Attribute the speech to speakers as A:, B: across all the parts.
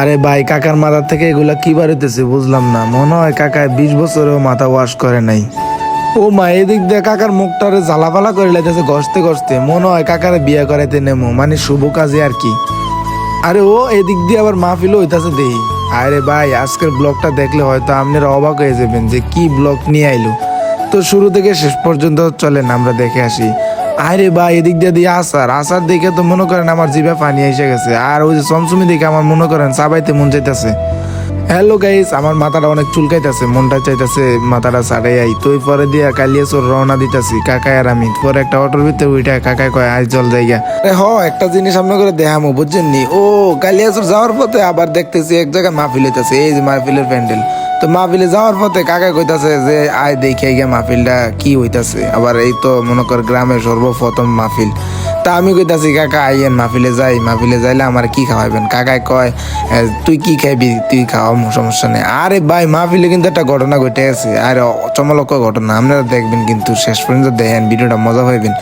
A: আরে ভাই, কাকার মাথা থেকে এগুলা কি বাড়িতেছে বুঝলাম না। মনে হয় কাকায় বিশ বছরেও মাথা ওয়াশ করে নাই। ও মা, এদিক দিয়ে কাকার মুখটারে জ্বালাপালা করে লাইতেছে গসতে গসতে মনে হয় কাকারে বিয়ে করাইতে নেমো মানে শুভ কাজে আর কি। আরে ও, এদিক দিয়ে আবার মাহফিলও হইতাছে দেই। আরে ভাই, আজকের ব্লগটা দেখলে হয়তো আপনারা অবাক হয়ে যাবেন যে কি ব্লগ নিয়ে আইলো। তো শুরু থেকে শেষ পর্যন্ত চলেন, আমরা দেখে আসি। আরে ভাই, এদিক দিয়ে দিয়ে আসার। আসার দেখে তো মনে করেন আমার জিভে পানি এসে গেছে। আর ওই যে চমচমি দেখে আমার মনে করেন চাবাইতে মন চাইতেছে। হ্যালো গাইস আমার মাথাটা অনেক চুলকাইতেছে, মনটা চাইতেছে মাথাটা সারাই আই। তো পরে দিয়া কালিয়া চোর রওনা দিতেছি, কাকাই আর আমি। পরে একটা অটোর ভিতরে উইটা কাকাই কয় আজ জল জায়গা। হ, একটা জিনিস সামনে করে দেখামো, বুঝছেন নি? ও কালিয়াচুর যাওয়ার পথে আবার দেখতেছি এক জায়গায় মাহফিল হইতেছে, এই যে মাহফিলের প্যান্ডেল। তো মাহফিলে যাওয়ার পথে কাকা কইতাছে যে আয় দেখে গিয়ে মাহফিলটা কি হইতাছে? আবার এই তো মনে কর গ্রামের সর্বপ্রথম মাহফিল। তা আমি কইতাছি কাকা আইয়েন মাহফিলে যাই মাহফিলে যাইলে আমার কি খাওয়াইবেন? কাকায় কয় "এ, তুই কি খাইবি? তুই খাওয়া সমস্যা নেই। আরে ভাই মাহফিলে কিন্তু একটা ঘটনা ঘটে আছে আর চমলক্ষ ঘটনা। আপনারা দেখবেন কিন্তু শেষ পর্যন্ত দেখেন ভিডিওটা মজা পাইবেন।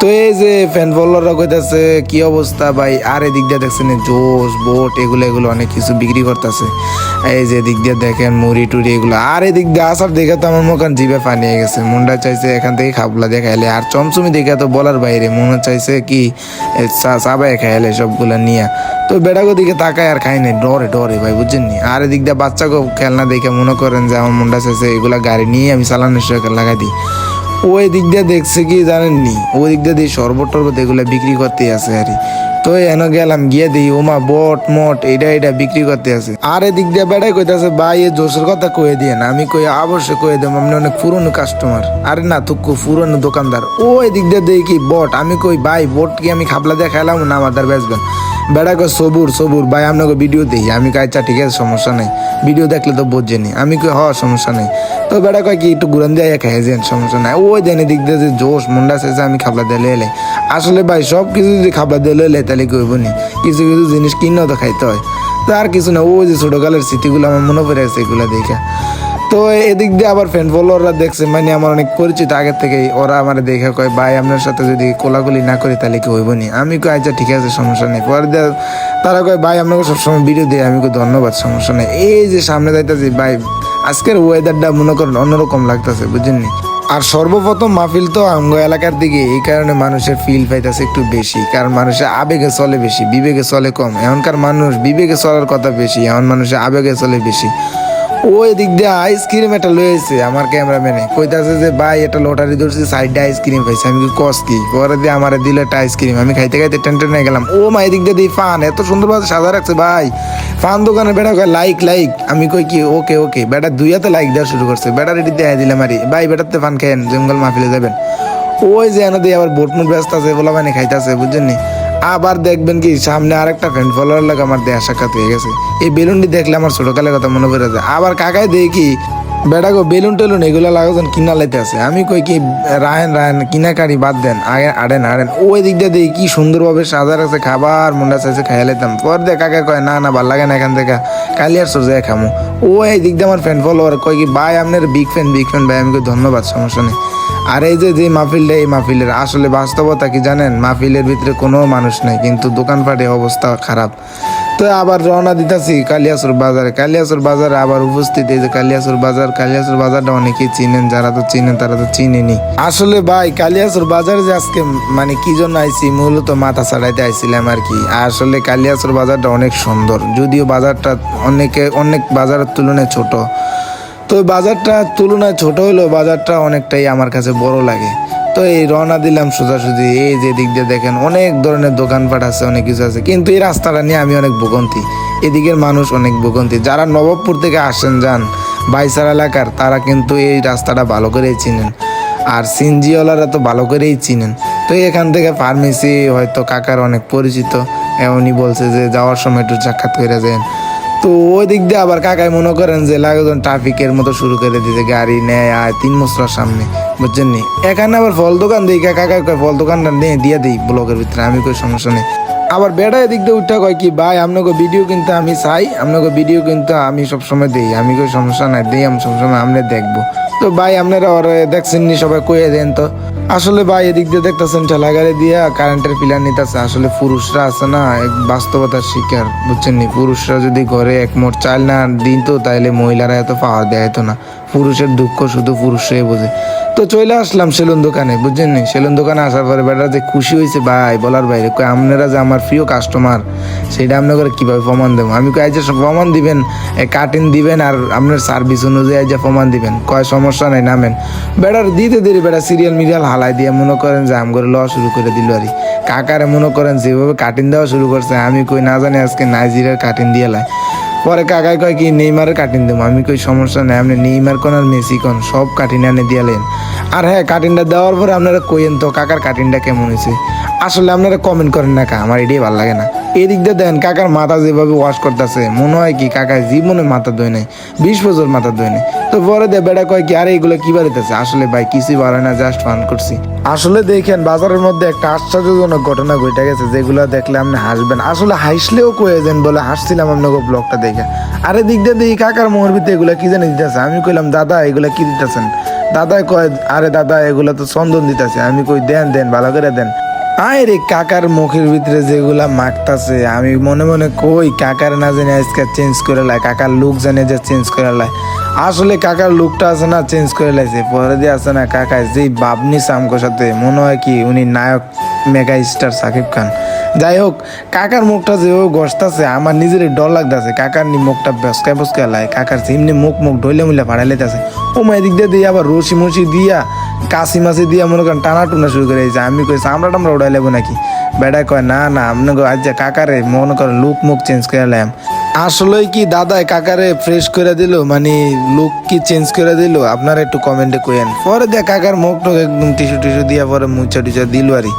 A: তো এই যে ফ্যান ফলোয়াররা কইতাছে কি অবস্থা ভাই? আর এদিক দিয়ে দেখছেন জোস বোট এগুলো এগুলো অনেক কিছু বিক্রি করতেছে। এই যে দিক দিয়ে দেখেন মুড়ি টুড়ি এগুলো। আর এদিক দিয়ে আসার দেখে তো আমার মুখ জিভে হয়ে গেছে। মুন্ডা চাইছে এখান থেকে খাবলা দিয়ে খাইলে আর চমচমি দেখে তো বলার বাইরে মনে চাইছে কি এ, চা- চাবাই খাইলে সবগুলা নিয়ে। তো বেড়াগো দিকে তাকায় আর খাই নাই। ডরে ডরে ভাই বুঝছেন নি? আর এদিক দিয়ে বাচ্চাকে খেলনা দেখে মনে করেন যে আমার মুন্ডা চাইছে এগুলা গাড়ি নিয়ে আমি চালানোর সঙ্গে লাগাই দিই। ওই দিক দিয়ে দেখছে কি জানেননি? ওই দিক দিয়ে দিয়ে শরবত টরবত এগুলো বিক্রি করতে আছে আর। তো এনে গেলাম, গিয়ে দিই ওমা, বট, মট এটা এটা বিক্রি করতে আছে আর এদিক দিয়ে বেড়াই কইতাছে, ভাই, এ জোশের কথা কয়ে দিয়ে না, আমি কই, অবশ্যই কয়ে দেবো, আপনি অনেক পুরনো কাস্টমার আরে না তো কো পুরনো দোকানদার। ওই দিক দিয়ে দেখি কি বট, আমি কই, ভাই, বট কি আমি খাবলা দিয়ে খাইলাম না, আমার দ্বার বেচবেন? বেড়া কয়, সবুর সবুর, ভাই, আপনাকে ভিডিও দিই আমি কই আচ্ছা ঠিক আছে, সমস্যা নাই। ভিডিও দেখলে তো বোঝেনি। আমি কই হ সমস্যা নাই। তো বেড়া কয় কি, একটু ঘুরান দিয়ে খাই যেন সমস্যা নাই। ওই দেন দিক দিয়ে যে জোশ, মুন্ডা শেষে আমি খাবলা দিয়ে এলে আসলে ভাই সব কিছু যদি খাবলা দিয়ে এলে তাহলে কইব নি? কিছু কিছু জিনিস কিনেও তো খাইতে হয়। তো আর কিছু না, ওই যে ছোটকালের স্মৃতিগুলো আমার মনে পড়ে আছে এগুলো দেখে। তো এদিক দিয়ে আবার ফ্যান ফলোয়াররা দেখছে মানে আমার অনেক পরিচিত, আগের থেকেই ওরা আমার দেখে কয়, ভাই, আপনার সাথে যদি কোলাকুলি না করি তাহলে কি হইব নি? আমি কই আচ্ছা ঠিক আছে, সমস্যা নেই। পরে তারা কয়, ভাই, আপনাকে সবসময় ভিডিও দিয়ে আমি কই, ধন্যবাদ, সমস্যা নেই। এই যে সামনে যাইতেছি, ভাই, আজকের ওয়েদারটা মনে করেন অন্যরকম লাগতেছে, বুঝেননি? আর সর্বপ্রথম মাহফিল তো আঙ্গ এলাকার দিকে, এই কারণে মানুষের ফিল পাইতেছে একটু বেশি, কারণ মানুষের আবেগে চলে বেশি বিবেকে চলে কম, এখনকার মানুষ বিবেকে চলার কথা বেশি, এখন মানুষের আবেগে চলে বেশি। ওই দিক দিয়ে আইসক্রিম একটা লয়েছে আমার ক্যামেরাম্যানে কইতাছে যে, ভাই, এটা লটারি ধরছি সাইডে আইসক্রিম খাইছে। আমি কি কস কি? পরে দিয়ে আমার দিল একটা আইসক্রিম আমি খাইতে খাইতে টেন টেনে গেলাম। ও মা, এদিক দিয়ে দিই ফান এত সুন্দরভাবে সাজা রাখছে, ভাই। ফান দোকানে বেটা কয় লাইক লাইক আমি কই, কি? ওকে ওকে বেটা দুই হাতে লাইক দেওয়া শুরু করছে। বেটা রেডি দিয়ে দিলাম আরে। ভাই বেটাতে ফান খেয়েন, জঙ্গল মাহফিলে যাবেন। ওই যে এনে দিয়ে আবার বোট মুট ব্যস্ত আছে বলা মানে খাইতেছে, বুঝছেন আবার দেখবেন কি, সামনে আরেকটা ফ্রেন্ড ফলোয়ার লাগে আমার দেয়া সাক্ষাৎ হয়ে গেছে। এই বেলুনটি দেখলে আমার ছোটকালের কথা মনে পড়ে যায়। আবার কাকায় দেখি বেটা গো, বেলুন টেলুন এগুলো লাগাছেন কিনা লাইতে আছে। আমি কই কি, রাহেন রাহেন কিনা কারি বাদ দেন, আগে আড়েন আড়েন। ওই দিক দিয়ে দেখি কি, সুন্দরভাবে সাজা রাখছে, খাবার মুন্ডা চাইছে খাইয়া লাইতাম। পর দিয়ে কাকা কয়, না না, ভালো লাগে না এখান থেকে কালিয়ার সোজা খামু। ও এই দিক দিয়ে আমার ফ্যান ফলোয়ার কয় কি, ভাই, আপনার বিগ ফ্যান বিগ ফ্যান ভাই, আমি ধন্যবাদ, সমস্যা নেই। আর এই যে যে মাহফিলটা, এই মাহফিলের আসলে বাস্তবতা কি জানেন? মাহফিলের ভিতরে কোনো মানুষ নাই, কিন্তু দোকানপাটে অবস্থা খারাপ। তো আবার রওনা দিতেছি কালিয়াসুর বাজারে। কালিয়াসুর বাজারে আবার উপস্থিত এই যে কালিয়াসুর বাজার। কালিয়াসুর বাজারটা অনেকেই চিনেন, যারা তো চিনেন তারা তো চিনেনি। আসলে ভাই কালিয়াসুর বাজারে যে আজকে মানে কি জন্য আইছি? মূলত মাথা ছাড়াইতে আইছিলাম আর কি। আসলে কালিয়াসুর বাজারটা অনেক সুন্দর। যদিও বাজারটা অনেকে, অনেক বাজারের তুলনায় ছোট। তো বাজারটা তুলনায় ছোট হলেও বাজারটা অনেকটাই আমার কাছে বড় লাগে। তো এই রওনা দিলাম সোজাসুজি, এই যে দিক দিয়ে দেখেন অনেক ধরনের দোকানপাট আছে, অনেক কিছু আছে। কিন্তু এই রাস্তাটা নিয়ে আমি অনেক ভোগান্তি। এদিকের মানুষ অনেক ভোগান্তি। যারা নবাবপুর থেকে আসেন, যান, বাইসার এলাকার, তারা কিন্তু এই রাস্তাটা ভালো করেই চিনেন। আর সিনজিওয়ালারা তো ভালো করেই চিনেন। তো এখান থেকে ফার্মেসি হয়তো কাকার অনেক পরিচিত। এমনই বলছে যে যাওয়ার সময় একটু সাক্ষাৎ করে যান তো ওই দিক দিয়ে আবার কাকাই মনে করেন যে লাগজন ট্রাফিকের মতো শুরু করে দিতে গাড়ি নেয়, আয়, তিন মশলার সামনে, বুঝছেন নি? এখানে আবার ফল দোকান দিই কাকা কয়, ফল দোকানটা নিয়ে দিয়ে দিই ব্লকের ভিতরে, আমি কই সমস্যা নেই। আবার বেড়া এদিক দিয়ে উঠা কয় কি, ভাই, আপনাকে ভিডিও কিন্তু আমি চাই, আপনাকে ভিডিও কিন্তু আমি সবসময় দিই, আমি কই সমস্যা নাই, দিই আমি সবসময় আপনি দেখব। তো ভাই, আপনারা ওরা দেখছেন নি, সবাই কয়ে দেন তো। আসলে ভাই, এদিক দিয়ে দেখতেছেন, ঠেলাগাড়ি দিয়া কারেন্টের পিলার নিতেছে। আসলে পুরুষরা আছে না, এক বাস্তবতার শিকার, বুঝছেন নি? পুরুষরা যদি ঘরে এক মোট চাল না দিন তো তাইলে মহিলারা এত পাওয়ার দেয় না। পুরুষের দুঃখ শুধু পুরুষরাই বোঝে। তো চলে আসলাম সেলুন দোকানে, বুঝছেন নি? সেলুন দোকানে আসার পরে বেটা যে খুশি হয়েছে ভাই, বলার বাইরে কই আপনারা যে আমার প্রিয় কাস্টমার সেটা আপনারা কীভাবে প্রমাণ দেবো? আমি কই যে প্রমাণ দিবেন কাটিং দিবেন আর আপনার সার্ভিস অনুযায়ী যে প্রমাণ দিবেন, কয়, সমস্যা নাই, নামেন। বেটার দিতে দিতে বেটা সিরিয়াল মিরিয়াল হালাই দিয়ে মনে করেন যে আম করে লওয়া শুরু করে দিল আর কাকারে মনে করেন যেভাবে কাটিং দেওয়া শুরু করছে, আমি কই, না জানি আজকে নাইজিরিয়ার কাটিং দিয়ে লাই। পরে কাকায় কয় কি, নেইমারের কাটিন দেবো। আমি কই, সমস্যা নাই, আপনি নেইমার কোন আর মেসি কোন, সব কাটিন এনে দিয়ালেন আর হ্যাঁ কাটিনটা দেওয়ার পরে আপনারা কইেন তো, কাকার কাটিনটা কেমন হয়েছে? আসলে আপনারা কমেন্ট করেন না কা, আমার এটাই ভালো লাগে না। এদিক দিয়ে দেন, কাকার মাথা যেভাবে ওয়াশ করতেছে, মনে হয় কি কাকা জীবনে মাথা ধোয় নাই, বিশ বছর মাথা ধোয় নাই। তো পরে দে বেটা কয় কি, আরে এগুলো কি বাড়িতেছে আসলে ভাই, কিছুই বাড়ে না জাস্ট ফান করছি। আসলে দেখেন, বাজারের মধ্যে একটা আশ্চর্যজনক ঘটনা ঘটে গেছে, যেগুলো দেখলে আপনি হাসবেন। আসলে হাসলেও কয়ে দেন বলে, হাসছিলাম আপনাকে ব্লগটা দেখে। আরে দিক দিয়ে দেখি কাকার মোহর ভিতরে এগুলো কি জানি দিতেছে। আমি কইলাম, দাদা, এগুলো কি দিতেছেন? দাদা কয়, আরে দাদা, এগুলো তো চন্দন দিতেছে। আমি কই, দেন দেন, ভালো করে দেন। আয় রে কাকার মুখের ভিতরে যেগুলা মাখতাছে, আমি মনে মনে কই কাকার না জানি আজকে চেঞ্জ করে লাই, কাকার লুক জানে যে চেঞ্জ করে লাই। আসলে কাকার লুকটা আছে না চেঞ্জ করে লাইছে, পরে দিয়ে আছে না কাকা যেই বাবনি সামকোর সাথে, মনে হয় কি উনি নায়ক মেগা স্টার সাকিব খান। যাই হোক, কাকার মুখটা যেভাবে গসতাছে, আমার নিজের ডর লাগতেছে, কাকার নি মুখটা বসকায় বসকায় লাই, কাকার এমনি মুখ মুখ ঢইলে মুলে ফাড়াই লাইতেছে। ও মা এদিক দিয়ে দিয়ে আবার রশি মশি দিয়া কাশি মাসি দিয়ে মনে করেন টানা টুনা শুরু করে দিয়েছে। আমি কই, চামড়া টামরা উড়াই লেবো নাকি? বেটা কয়, না না। আপনি আজ যে কাকারে মনে করেন লুক মুখ চেঞ্জ করে এলাম। আসলে কি দাদাই কাকারে ফ্রেশ করে দিল? মানে লুক কি চেঞ্জ করে দিল? আপনারা একটু কমেন্টে কইেন পরে দেখ কাকার মুখ টুক একদম টিসু টিসু দিয়া পরে মুছা টুচা দিল আরই।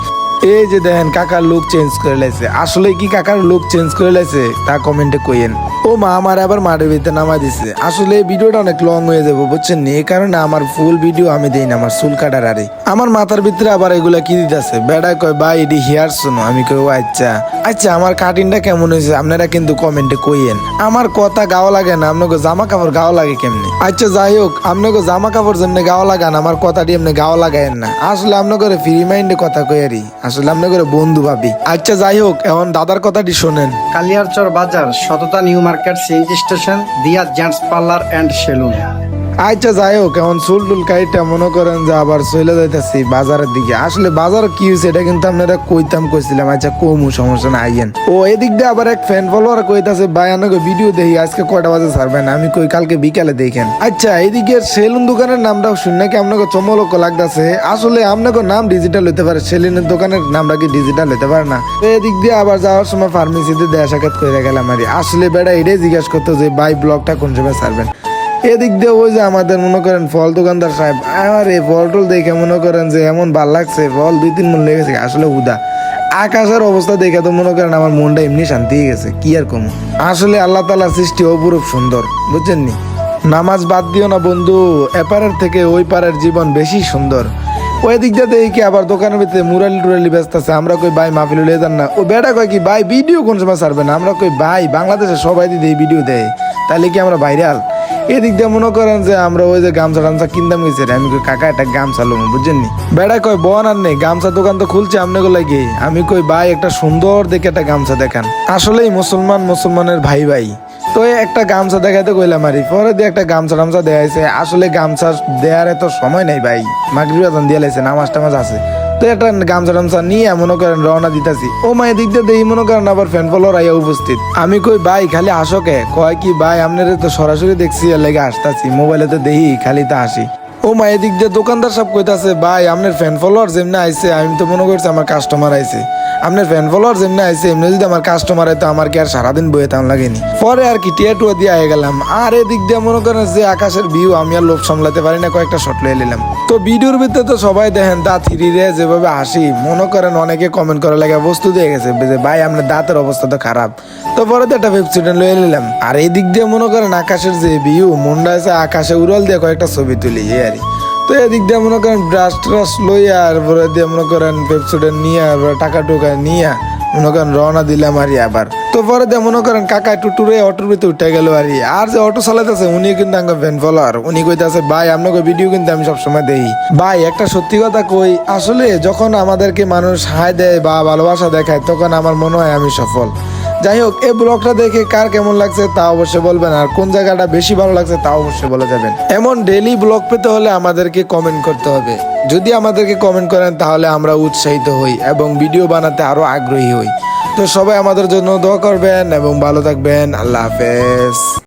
A: এই যে দেখেন, কাকার লুক চেঞ্জ করে লাইছে। আসলে কি কাকার লুক চেঞ্জ করে লাইছে? তা কমেন্টে কইেন ও মা, আমার আবার মাঠের ভিতরে নামাই দিছে। আসলে ভিডিওটা অনেক লং হয়ে যাবে, বুঝছেন এই কারণে আমার ফুল ভিডিও আমি দেই না, আমার চুল কাটার আরে। আমার মাথার ভিতরে আবার এগুলা কি দিতেছে? বেড়া কয়, ভাই, এটি হেয়ার শোনো আমি কই আচ্ছা। আচ্ছা আমার কাটিংটা কেমন হয়েছে? আপনারা কিন্তু কমেন্টে কইেন আমার কথা গাওয়া লাগে না, আপনাকে জামা কাপড় গাওয়া লাগে কেমনি? আচ্ছা যাই হোক, আপনাকে জামা কাপড় যেমনি গাওয়া লাগান আমার কথাটি এমনি গাওয়া লাগায়েন না। আসলে আপনাকে ফ্রি মাইন্ডে কথা কইয়ারি। আসলে আপনাকে বন্ধু ভাবি। আচ্ছা যাই হোক, এখন দাদার কথাটি শোনেন।
B: কালিয়ারচর বাজার সততা নিউ মার্কেট সিএনজি স্টেশন দিয়া জেন্টস পার্লার এন্ড সেলুন।
A: আচ্ছা যাই হোক, এখন চুল টুল কাইটা মনে করেন যে আবার চলে যাইতেছি বাজারের দিকে। আসলে বাজার কি হয়েছে এটা কিন্তু আপনারা কইতাম কইছিলাম। আচ্ছা কমু, সমস্যা না আইয়েন। ও, এদিক দিয়ে আবার এক ফ্যান ফলোয়ার কইতাছে, ভাই আমাকে ভিডিও দেখি, আজকে কয়টা বাজে ছাড়বেন? আমি কই, কালকে বিকালে দেখেন। আচ্ছা এদিকে সেলুন দোকানের নামটা শুনে কি আপনাকে চমলক লাগতেছে। আসলে আপনাকে নাম ডিজিটাল হতে পারে, সেলুনের দোকানের নামটা কি ডিজিটাল হতে পারে না? এদিক দিয়ে আবার যাওয়ার সময় ফার্মেসিতে দেয়া সাক্ষাৎ করে গেলাম আর আসলে বেড়া এটাই জিজ্ঞাসা করতো যে, ভাই ব্লগটা কোন সময় ছাড়বেন? এদিক দিয়ে ওই যে আমাদের, মনে করেন, ফল দোকানদার সাহেব আমার এই ফল টল দেখে মনে করেন যে এমন ভালো লাগছে, ফল দুই তিন মন লেগেছে আসলে উদা। আকাশের অবস্থা দেখে তো মনে করেন আমার মনটা এমনি শান্তি হয়ে গেছে, কি আর কম। আসলে আল্লাহ তালার সৃষ্টি অপরূপ সুন্দর, বুঝছেন নি? নামাজ বাদ দিও না বন্ধু, এপারের থেকে ওই পারের জীবন বেশি সুন্দর। ওই দিক দিয়ে দেখি আবার দোকানের ভিতরে মুরালি টুরালি ব্যস্ত আছে, আমরা কই ভাই মাহফিল লয়ে যান না। ও বেটা কয় কি, ভাই ভিডিও কোন সময় ছাড়বে না? আমরা কই, ভাই, বাংলাদেশে সবাই দিদি ভিডিও দেয়, তাহলে কি আমরা ভাইরাল? এদিক দিয়ে মনে করেন যে আমরা ওই যে গামছা টামছা কিনতাম গেছি আমি কই, কাকা, একটা গামছা লোম, বুঝছেন নি? বেড়া কয়, বন আর নেই, গামছা দোকান তো খুলছে আপনাকে লাগে। আমি কই, ভাই, একটা সুন্দর দেখে একটা গামছা দেখান। আসলেই মুসলমান মুসলমানের ভাই ভাই। তো একটা গামছা দেখাতে কইলাম আরি পরে দিয়ে একটা গামছা টামছা দেখাইছে আসলে গামছা দেওয়ার এত সময় নাই ভাই। মাগরিব আজান দিয়ে লাইছে, নামাজ টামাজ আছে। তো একটা গামছা টামছা নিয়ে মনে করেন রওনা দিতাছি। ও মায়ের দিক দিয়ে দেখি মনে করেন আবার ফ্যান ফলোর আইয়া উপস্থিত। আমি কই, ভাই, খালি আসো কে? কয় কি, ভাই, আপনার তো সরাসরি দেখছি, এর লেগে আসতাছি। মোবাইলে তো দেখি, খালি তো আসি। ও মায়ের দিক দিয়ে দোকানদার সব কইতাছে, ভাই, আপনার ফ্যান ফলোয়ার যেমনি আইছে, আমি তো মনে করছি আমার কাস্টমার আইছে। আপনার ফ্যান ফলোয়ার যেমনি আইছে এমনি যদি আমার কাস্টমার আইতো আমার কি আর সারাদিন বইয়ে তেমন লাগেনি? পরে আর কি, টিয়া টুয়া দিয়ে গেলাম। আর এদিক দিয়ে মনে করেন যে আকাশের ভিউ আমি আর লোভ সামলাতে পারি না, কয়েকটা শট লয়ে নিলাম। তো ভিডিওর ভিতরে তো সবাই দেখেন, দাঁত হিরিরে যেভাবে হাসি, মনে করেন অনেকে কমেন্ট করার লাগে, বস্তু দিয়ে গেছে, যে ভাই, আপনার দাঁতের অবস্থা তো খারাপ। তো পরে তো একটা ভেবসিডেন্ট লয়ে নিলাম। আর এই দিক দিয়ে মনে করেন আকাশের যে ভিউ মনটা আছে আকাশে উড়াল দিয়ে কয়েকটা ছবি তুলি, এই আর। তো এদিক দিয়ে মনে করেন ব্রাশ ট্রাশ লইয়া আর পরে দিয়ে মনে করেন পেপসুডেন্ট নিয়ে আর টাকা টুকা নিয়ে, মনে করেন রওনা দিলাম আর আবার। তো পরে দিয়ে মনে করেন কাকা একটু টুরে অটোর ভিতরে উঠে গেল আর আর যে অটো চালাইতেছে উনি কিন্তু আমাকে ভ্যান ফলোয়ার উনি কইতাছে, ভাই, আপনাকে ভিডিও কিন্তু আমি সবসময় দেই। ভাই, একটা সত্যি কথা কই, আসলে যখন আমাদেরকে মানুষ হাই দেয় বা ভালোবাসা দেখায়, তখন আমার মনে হয় আমি সফল। যাই হোক, এই ব্লগটা দেখে কার কেমন লাগছে তা অবশ্যই বলবেন, আর কোন জায়গাটা বেশি ভালো লাগছে তা অবশ্যই বলে যাবেন। এমন ডেলি ব্লগ পেতে হলে আমাদেরকে কমেন্ট করতে হবে। যদি আমাদেরকে কমেন্ট করেন, তাহলে আমরা উৎসাহিত হই এবং ভিডিও বানাতে আরও আগ্রহী হই। তো সবাই আমাদের জন্য দোয়া করবেন এবং ভালো থাকবেন। আল্লাহ হাফেজ।